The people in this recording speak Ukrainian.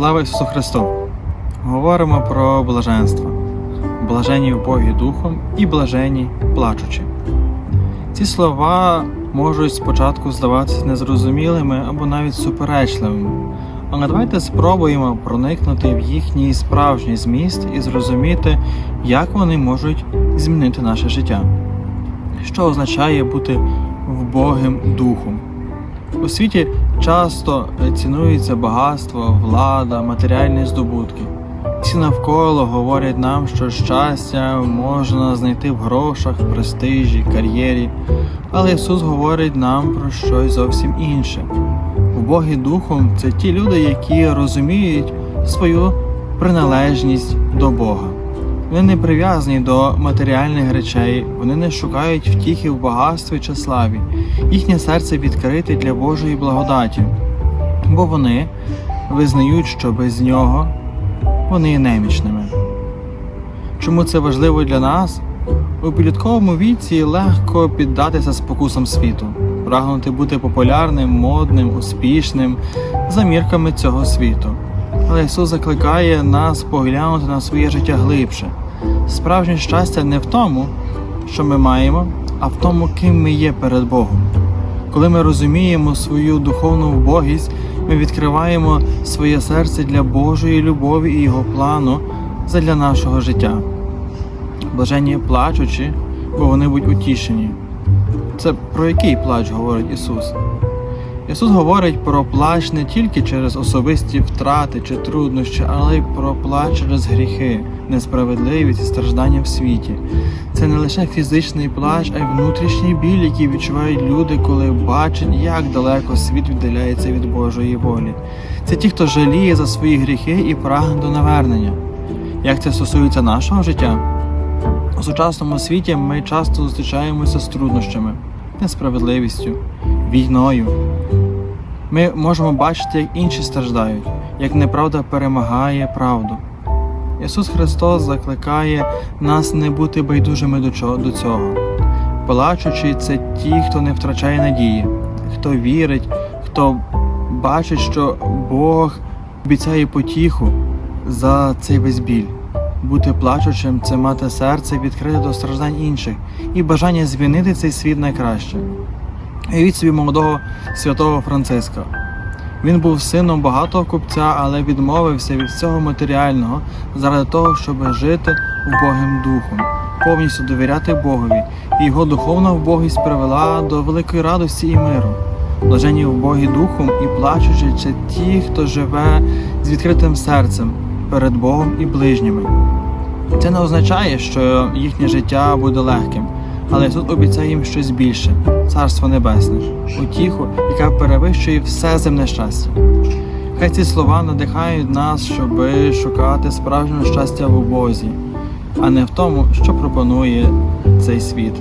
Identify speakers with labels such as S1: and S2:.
S1: Слава Ісусу Христу! Говоримо про блаженство. Блажені Богі Духом і блажені плачучи. Ці слова можуть спочатку здаватися незрозумілими або навіть суперечливими. Але давайте спробуємо проникнути в їхній справжній зміст і зрозуміти, як вони можуть змінити наше життя. Що означає бути вбогим духом? У світі часто цінується багатство, влада, матеріальні здобутки. Всі навколо говорять нам, що щастя можна знайти в грошах, престижі, кар'єрі. Але Ісус говорить нам про щось зовсім інше. Боги духом це ті люди, які розуміють свою приналежність до Бога. Вони не прив'язані до матеріальних речей, вони не шукають втіхи в багатстві чи славі. Їхнє серце відкрите для Божої благодаті, бо вони визнають, що без нього вони є немічними. Чому це важливо для нас? У підлітковому віці легко піддатися спокусам світу, прагнути бути популярним, модним, успішним за мірками цього світу. Але Ісус закликає нас поглянути на своє життя глибше. Справжнє щастя не в тому, що ми маємо, а в тому, ким ми є перед Богом. Коли ми розуміємо свою духовну вбогість, ми відкриваємо своє серце для Божої любові і Його плану задля нашого життя. Блаженні плачучи, бо вони будуть утішені. Це про який плач говорить Ісус? Ісус говорить про плач не тільки через особисті втрати чи труднощі, але й про плач через гріхи, несправедливість і страждання в світі. Це не лише фізичний плач, а й внутрішній біль, який відчувають люди, коли бачать, як далеко світ віддаляється від Божої волі. Це ті, хто жаліє за свої гріхи і прагне до навернення. Як це стосується нашого життя? У сучасному світі ми часто зустрічаємося з труднощами, несправедливістю, війною. Ми можемо бачити, як інші страждають, як неправда перемагає правду. Ісус Христос закликає нас не бути байдужими до цього. Плачучи, це ті, хто не втрачає надії, хто вірить, хто бачить, що Бог обіцяє потіху за цей весь біль. Бути плачучим це мати серце відкрите до страждань інших і бажання змінити цей світ на краще. Уявіть собі молодого святого Франциска. Він був сином багатого купця, але відмовився від всього матеріального заради того, щоб жити вбогим духом, повністю довіряти Богові, і його духовна вбогість привела до великої радості і миру. Блажені вбогі духом і плачучи це ті, хто живе з відкритим серцем перед Богом і ближніми. Це не означає, що їхнє життя буде легким, але Ісус обіцяє їм щось більше царство небесне, утіху, яка перевищує все земне щастя. Хай ці слова надихають нас, щоб шукати справжнього щастя в Бозі, а не в тому, що пропонує цей світ.